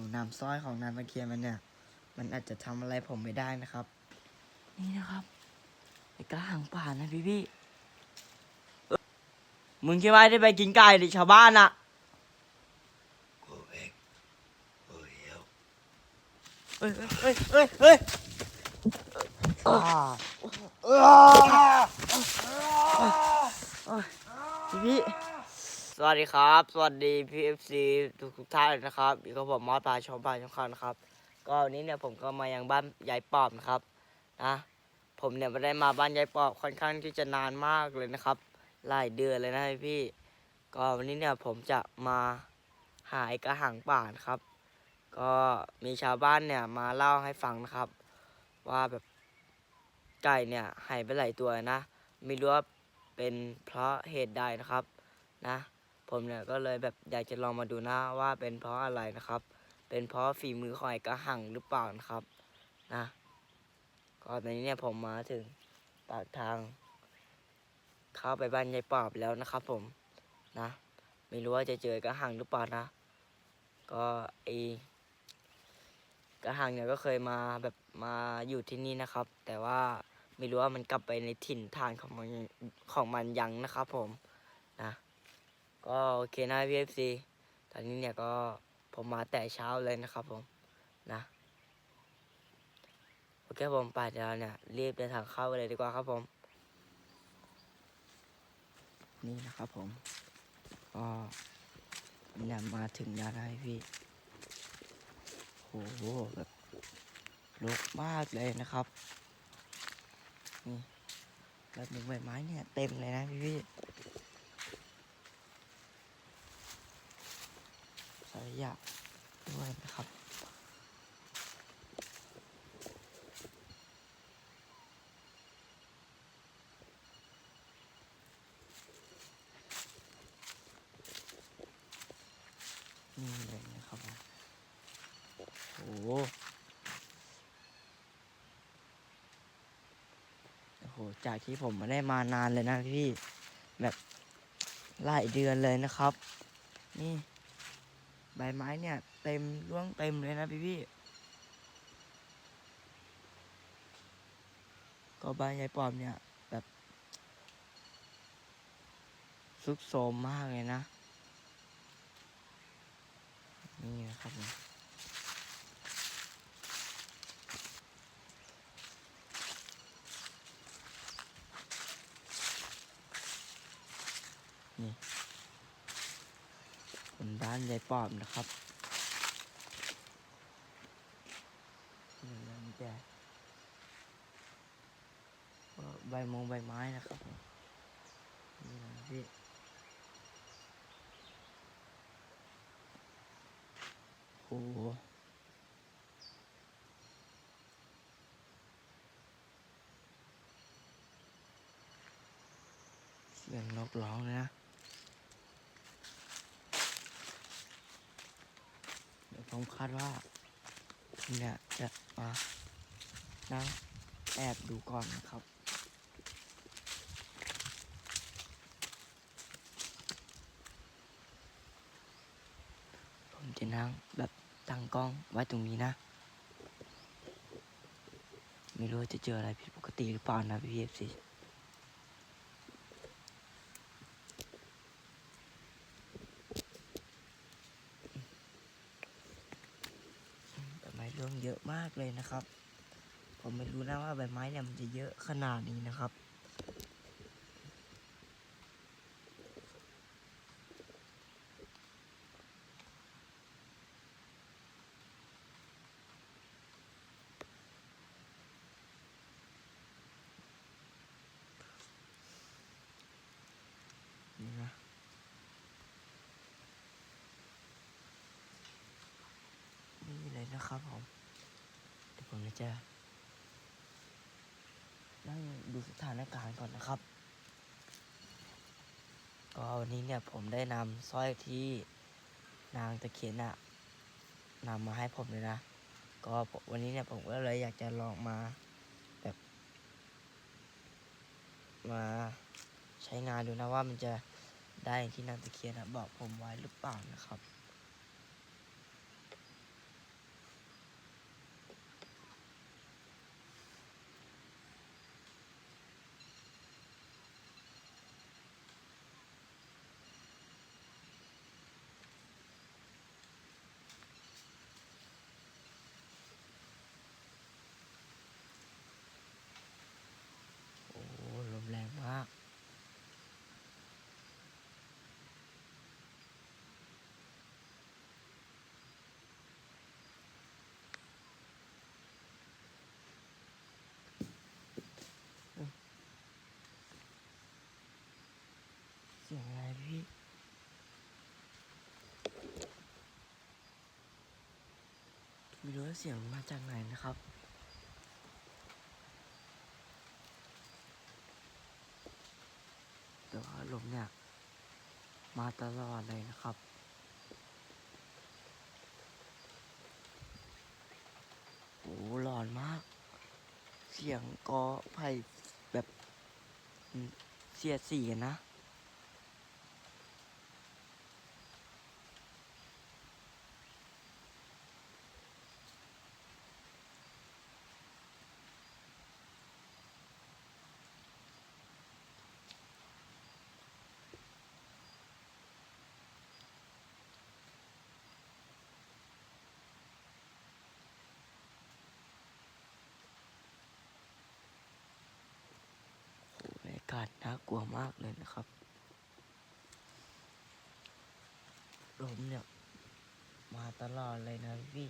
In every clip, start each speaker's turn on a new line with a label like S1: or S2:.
S1: ผมนำสร้อยของนางตะเคียนมันเนี่ย มันอาจจะทำอะไรผมไม่ได้นะครับ นี่นะครับไอ้กระหังป่านะพี่พี่เอ้ยมึงคิดว่าได้ไปกินไก่ดิชาวบ้านอะ
S2: กูเองกูเหี่ยว
S1: เอ้ยเอ้ยเอ้ยเอ้ยอ่าพี่พี่ สวัสดีครับ สวัสดีพีเอฟซีทุกท่านนะครับอีกก็ผมมอสพาชมพาชมคันครับ ก็วันนี้เนี่ยผมก็มายังบ้านยายปอบนะครับนะผมเนี่ยไม่ได้มาบ้านยายปอบค่อนข้างที่จะนานมากเลยนะครับ หลายเดือนเลยนะพี่ ก็วันนี้เนี่ยผมจะมาหาไอ้กระหังป่านครับ ก็มีชาวบ้านเนี่ยมาเล่าให้ฟังนะครับ ว่าแบบไก่เนี่ยหายไปหลายตัวนะ ไม่รู้ว่าเป็นเพราะเหตุใดนะครับนะ ผมเนี่ยก็เลยแบบอยากจะลองมาดูนะว่าเป็นเพราะอะไรนะครับ เป็นเพราะฝีมือของไอ้กระหังหรือเปล่านะครับนะก็ตอนนี้เนี่ยผมมาถึงปากทาง เข้าไปบ้านยายปอบแล้วนะครับ ผมนะไม่รู้ว่าจะเจอกระหังหรือเปล่านะ ก็ไอกระหังเนี่ยก็เคยมาแบบมาอยู่ที่นี่นะครับ แต่ว่าไม่รู้ว่ามันกลับไปในถิ่นฐานของมันของมันยังนะครับ ผมนะ ก็โอเคนะพี่เอฟซีตอนนี้เนี่ยก็ผมมาแต่เช้าเลยนะครับผมนะโอเคผมไปเดี๋ยวเนี่ยรีบเดินทางเข้าไปเลยดีกว่าครับผม นี่นะครับผมก็เนี่ยมาถึงแล้วนะพี่โหแบบรกมากเลยนะครับนี่แบบหนึ่งใบไม้เนี่ยเต็มเลยนะพี่พี่ายยะด้วยนะครับ นี่เลยนะครับผมโอ้โหโอ้โห จากที่ผมไม่ได้มานานเลยนะพี่ แบบหลายเดือนเลยนะครับ นี่ ใบไม้เนี่ย เต็มร่วงเต็มเลยนะพี่พี่ก็บ้านยายปอมเนี่ย แบบซุกโซมมากเลยนะ นี่นะครับผมนี่ ร้านยายปอบนะครับนี่มันจะก็ใบมงใบไม้นะครับนี่นะพี่โอ้โหเสียงนกร้องเลยนะ เดี๋ยว ผมคาดว่าเนี่ยจะมานั่งแอบดูก่อนนะครับ ผมจะนั่งแบบตั้งกล้องไว้ตรงนี้นะ ไม่รู้จะเจออะไรผิดปกติหรือเปล่านะพี่เอฟซีใบไม้ร่วง เยอะมากเลยนะครับ ผมไม่รู้นะว่าใบไม้เนี่ยมันจะเยอะขนาดนี้นะครับ นี่นะนี่เลยนะครับผม เดี๋ยวผมจะนั่ง ดูสถานการณ์ก่อนนะครับ ก็วันนี้เนี่ยผมได้นำสร้อยที่นางตะเคียนน่ะนำมาให้ผมเลยนะ ก็วันนี้เนี่ยผมก็เลยอยากจะลองมาแบบ มาใช้งานดูนะว่ามันจะได้อย่างที่นางตะเคียนนะบอกผมไว้หรือเปล่านะครับ ไม่รู้ ว่าเสียงมาจากไหนนะครับ แต่ว่าลมเนี่ย มาตลอดเลยนะครับโอ้หลอนมาก เสียงกอไผ่แบบเสียดสีนะ กาศน่ากลัวมากเลยนะครับ ลมเนี่ย มาตลอดเลยนะพี่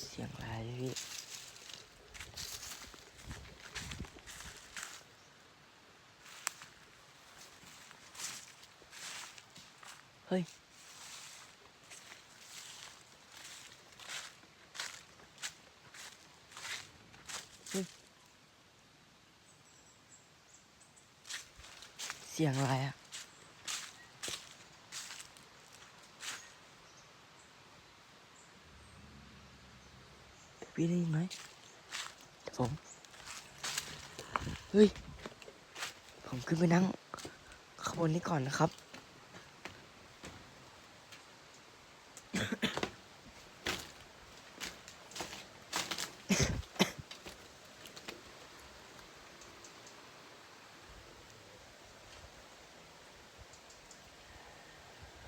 S1: เสียงอะไรพี่ เฮ้ยเฮ้ย เสียงอะไรอะพี่ได้ยินไหมผม เฮ้ย ผมขึ้นไปนั่งข้างบนนี้ก่อนนะครับ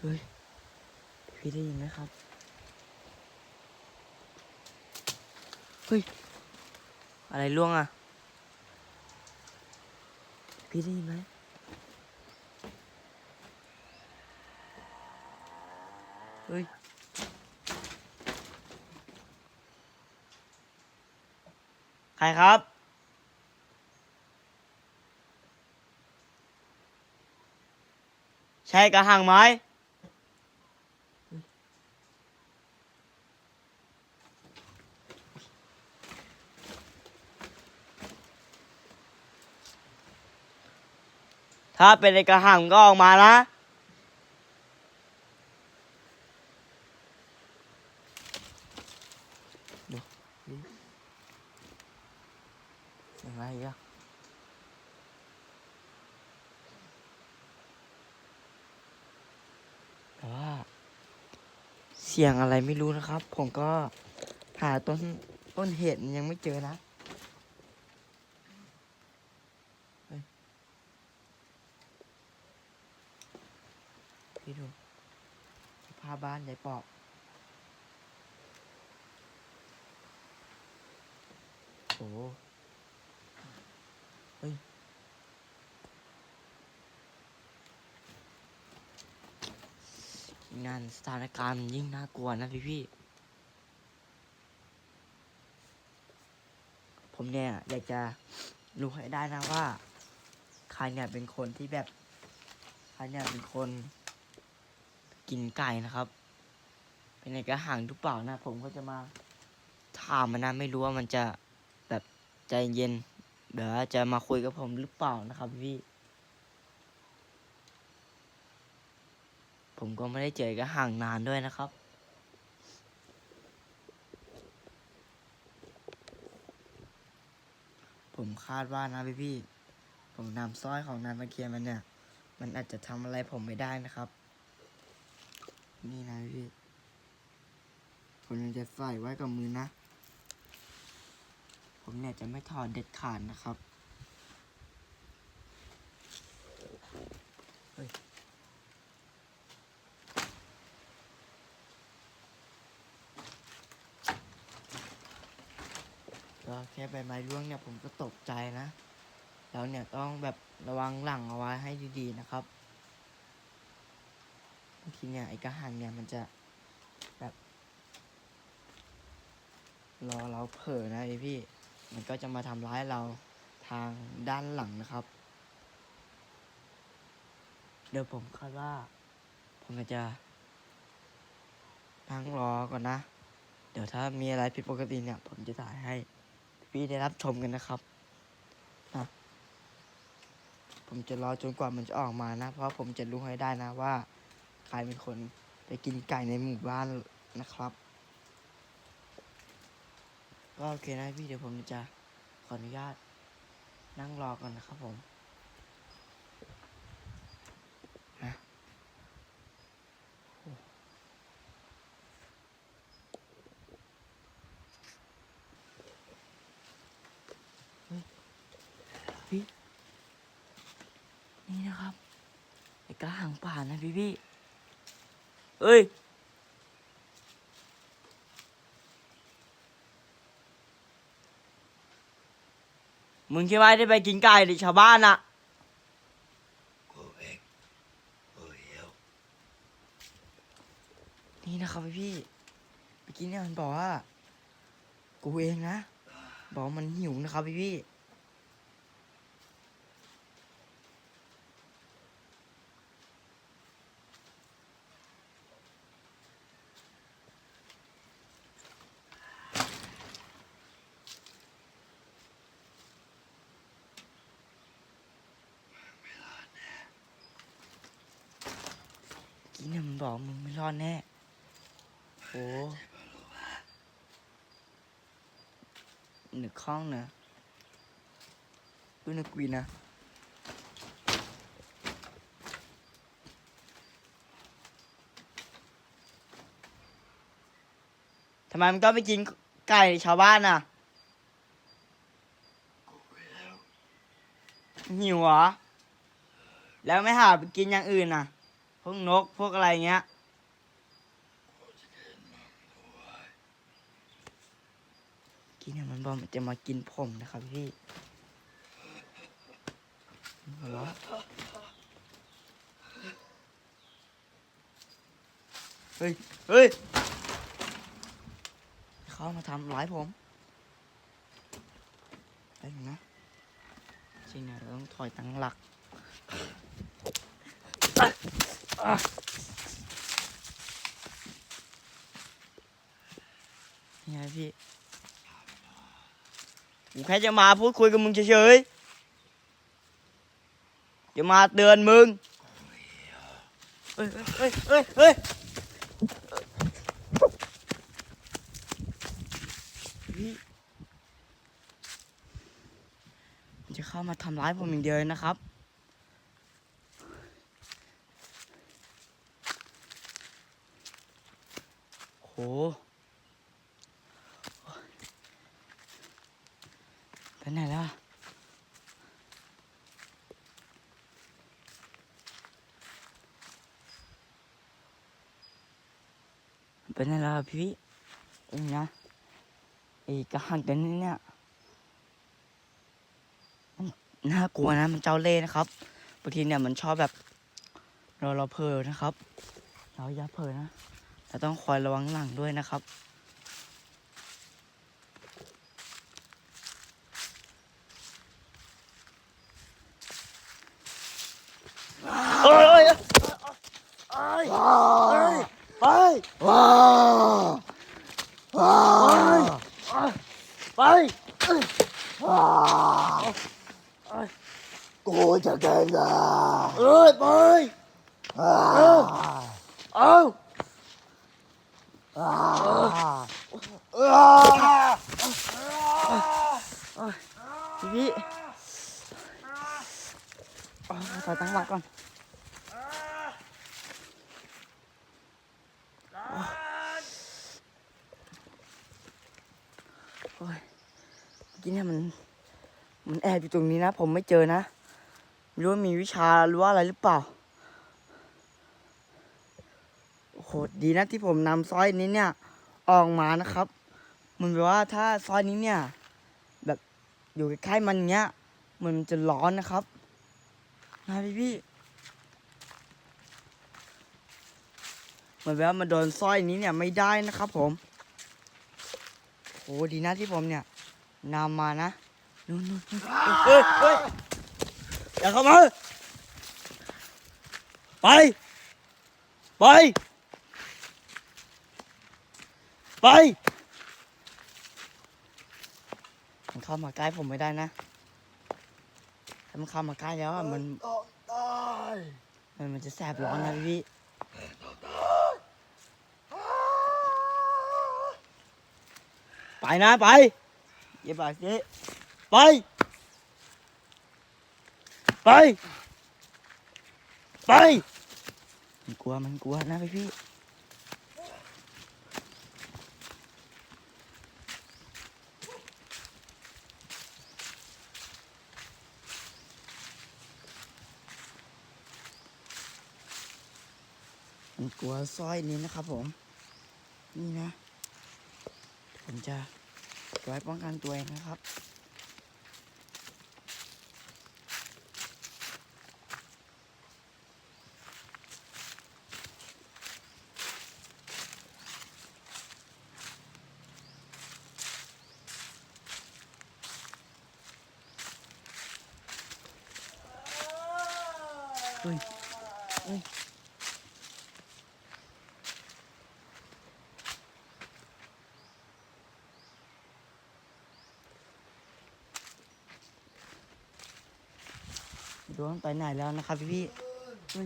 S1: เฮ้ย พี่ได้ยินไหมครับ เฮ้ย อะไรล่วงอะ พี่ได้ยินไหมเฮ้ย ใครครับ ใช่กระหังไหม ถ้าเป็นไอ้กระหังก็ออกมานะดูดิเสียงอะไรอีกอะแต่ว่า เสียงอะไรไม่รู้นะครับ ผมก็หาต้นต้นเหตุยังไม่เจอนะ พี่ดูสภาพบ้านยายปอบโอ้เฮ้ยงานสถานการณ์ยิ่งน่ากลัวนะพี่พี่ ผมเนี่ย อยากจะรู้ให้ได้นะว่า ใครเนี่ยเป็นคนที่แบบ ใครเนี่ยเป็นคน กินไก่นะครับ เป็นไงกระหังหรือเปล่านะ ผมก็จะมาถามมันนะไม่รู้ว่ามันจะแบบใจเย็นเดี๋ยวจะมาคุยกับผมหรือเปล่านะครับพี่ผมก็ไม่ได้เจอกระหังนานด้วยนะครับ ผมคาดว่านะพี่พี่ผมนำสร้อยของนางตะเคียนมันเนี่ย มันอาจจะทำอะไรผมไม่ได้นะครับ นี่นะพี่ผมยังจะใส่ไว้กับมือนะ ผมเนี่ยจะไม่ถอดเด็ดขาดนะครับเฮ้ยก็แค่ใบไม้ร่วงเนี่ยผมก็ตกใจนะ แล้วเนี่ยต้องแบบระวังหลังเอาไว้ให้ดีๆนะครับ บางทีเนี่ยไอ้กระหังเนี่ยมันจะแบบ รอเราเผลอนะไอพี่ มันก็จะมาทำร้ายเราทางด้านหลังนะครับ เดี๋ยวผมคาดว่า ผมจะนั่งรอก่อนนะ เดี๋ยวถ้ามีอะไรผิดปกติเนี่ย ผมจะถ่ายให้ พี่ได้รับชมกันนะครับนะผมจะรอจนกว่ามันจะออกมานะ เพราะผมจะรู้ให้ได้นะว่า รเป็นคนไปกินไก่ในหมู่บ้านนะครับ ก็โอเคนะพี่เดี๋ยวผมจะขออนุญาตนั่งรอก่อนนะครับผมนะพี่นี่นะครับไอ้กระหังป่านะพี่พี่ เอ้ย มึงคิดว่าได้ไปกินไก่ดิชาวบ้านอะ
S2: กูเองกูหิว
S1: นี่นะครับพี่เมื่อกี้เนี่ยมันบอกว่า กูเองนะ บอกว่ามันหิวนะครับพี่พี่ กี้เนี่ยมันบอกมึงไม่รอดแน่ โอ้หนึกข้องนะดูนึกวีนะทำไมมันก็ไปกินไก่ชาวบ้านน่ะ
S2: หิว
S1: หิวเหรอ แล้วไม่หาไปกินอย่างอื่นน่ะ พวกนกพวกอะไรเงี้ย
S2: กินมันด้วย
S1: กินเนี่ยมันบอกมันจะมากินผมนะครับพี่หัวเราะเฮ้ย เฮ้ย เขามาทำร้ายผมไปหนึ่งนะจริงนี่ยเราต้องถอยตั้งหลัก นี่ไงพี่กูแค่จะมาพูดคุยกับมึงเฉยๆ จะมาเตือนมึง เฮ้ยเฮ้ยเฮ้ยเฮ้ยจะเข้ามาทำร้ายผมอย่างเดียวนะครับ โหไปไหนแล้วอะไปไหนแล้วพี่เอ็งนะไอ้กระหังตัวนี้เนี่ยมันน่ากลัวนะมันเจ้าเล่ห์นะครับบางทีเนี่ยมันชอบแบบเราเราเผลนะครับ เราอย่าเผลนะ เราต้องคอยระวังหลังด้วยนะครับเอ้ยเอ้ยเอ้ยไปไป
S2: ว้าวกูจะกินะ
S1: เอ้ยไป
S2: ว้า
S1: เอา
S2: ว้าวว้า
S1: พี่พี่เอาถอยตั้งหลักก่อนโอ้ยเมื่อกี้เนี่ยมัน มันแอบอยู่ตรงนี้นะ ผมไม่เจอนะ ไม่รู้ว่ามีวิชาหรือว่าอะไรหรือเปล่า โอ้โห ดีนะที่ผมนำสร้อยนี้เนี่ย ออกมานะครับ มันแปลว่าถ้าสร้อยนี้เนี่ย แบบอยู่ใกล้ๆมันเงี้ย มันจะร้อนนะครับนะพี่พี่เหมือนว่ามันโดนสร้อยนี้เนี่ยไม่ได้นะครับ ผมโอ้ดีนะที่ผมเนี่ยนำมานะนู่นนู่นนู่นเฮ้ยเฮ้ยอย่าเข้ามา ไป ไป ไป มันเข้ามาใกล้ผมไม่ได้นะถ้ามันเข้ามาใกล้แล้วอะมัน
S2: ต้องตาย
S1: มันมันจะแสบร้อนนะพี่ไปนะไปอย่าปากสิไป ไป ไป มันกลัวมันกลัวนะพี่ กัวสร้อยนี้นะครับผม นี่นะ ผมจะไว้ป้องกันตัวเองนะครับ เฮ้ย เฮ้ย ดูมันไปไหนแล้วนะครับพี่พี่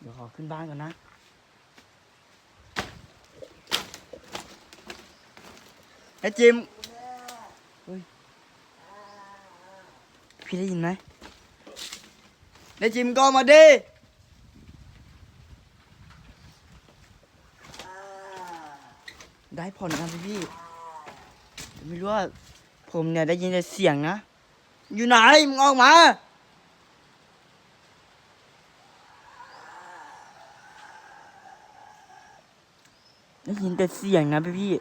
S1: เดี๋ยวขอขึ้นบ้านก่อนนะไอ้จิมพี่ได้ยินไหมไอ้จิมก็มาดิได้ผลนะพี่พี่ไม่รู้ว่าผมเนี่ยได้ยินแต่เสียงนะ อยู่ไหนมึงออกมา ได้ยินแต่เสียงนะพี่พี่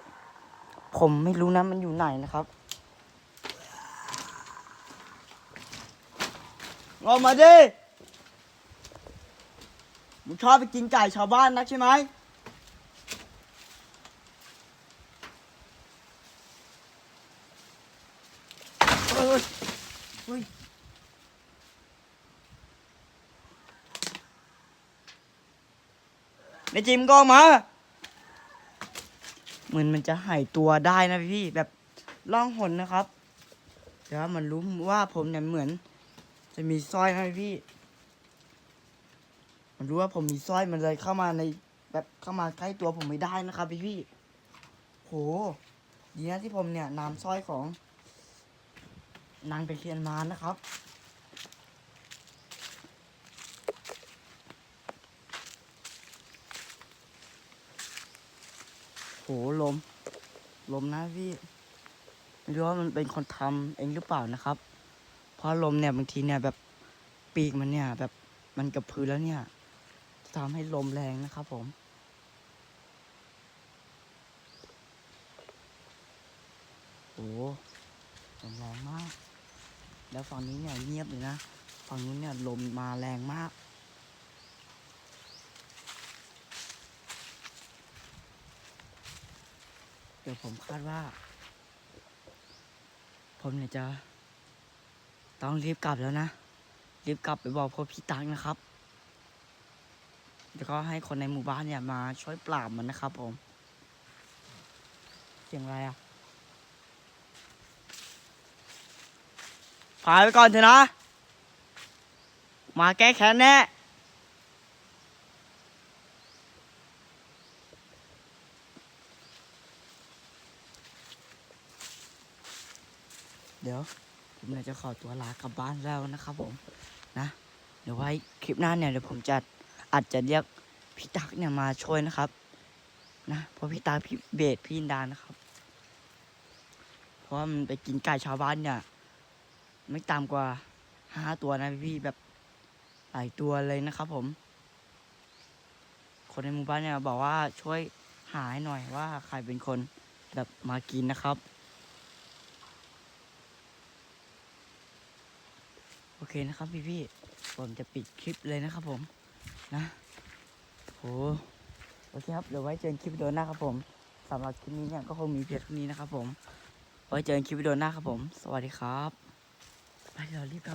S1: ผมไม่รู้นะมันอยู่ไหนนะครับ ออกมาดิ มึงชอบไปกินไก่ชาวบ้านนักใช่ไหมเฮ้ย เฮ้ยในจิมก็มาเหมือนมันจะหายตัวได้นะพี่แบบล่องหนนะครับแต่ว่ามันรู้ว่าผมเนี่ยเหมือน จะมีสร้อยนะพี่ มันรู้ว่าผมมีสร้อยมันเลยเข้ามาในแบบเข้ามาใกล้ตัวผมไม่ได้นะครับพี่ๆโหดีนะที่ผมเนี่ยนำสร้อยของ นางตะเคียนมานะครับ โหลม ลมนะพี่ไม่รู้ว่ามันเป็นคนทำเองหรือเปล่านะครับ เพราะลมเนี่ยบางทีเนี่ยแบบปีกมันเนี่ยแบบมันกับพื้นแล้วเนี่ยจะทำให้ลมแรงนะครับผมโหลมแรงมาก แล้วฝั่งนี้เนี่ยเงียบเลยนะ ฝั่งนู้นเนี่ยลมมาแรงมาก เดี๋ยวผมคาดว่า ผมเนี่ยจะ ต้องรีบกลับแล้วนะ รีบกลับไปบอกพ่อพี่ตังนะครับ แล้วก็ให้คนในหมู่บ้านเนี่ยมาช่วยปราบมันนะครับผม เสียงอะไรอะ พาไปก่อนเถอะนะ มาแก้แค้นแน่เดี๋ยวผมเนี่ยจะขอตัวลากลับบ้านแล้วนะครับผมนะเดี๋ยวไว้คลิปหน้าเนี่ยเดี๋ยวผมจะอาจจะเรียกพี่ตักเนี่ยมาช่วยนะครับ นะเพราะพี่ตักพี่เบสพี่อินดานะครับ เพราะว่ามันไปกินไก่ชาวบ้านเนี่ย ไม่ต่ำกว่าห้าตัวนะพี่ๆแบบหลายตัวเลยนะครับผม คนในหมู่บ้านเนี่ยบอกว่าช่วยหาให้หน่อยว่าใครเป็นคนแบบมากินนะครับ โอเคนะครับพี่ๆผมจะปิดคลิปเลยนะครับผมนะโหโอเคครับเดี๋ยวไว้เจอกันคลิปวิดีโอหน้าครับผมสำหรับคลิปนี้เนี่ยก็คงมีเพียงเท่านี้นะครับผม ไว้เจอกันคลิปวิดีโอหน้าครับผม สวัสดีครับ Ayo, Lita.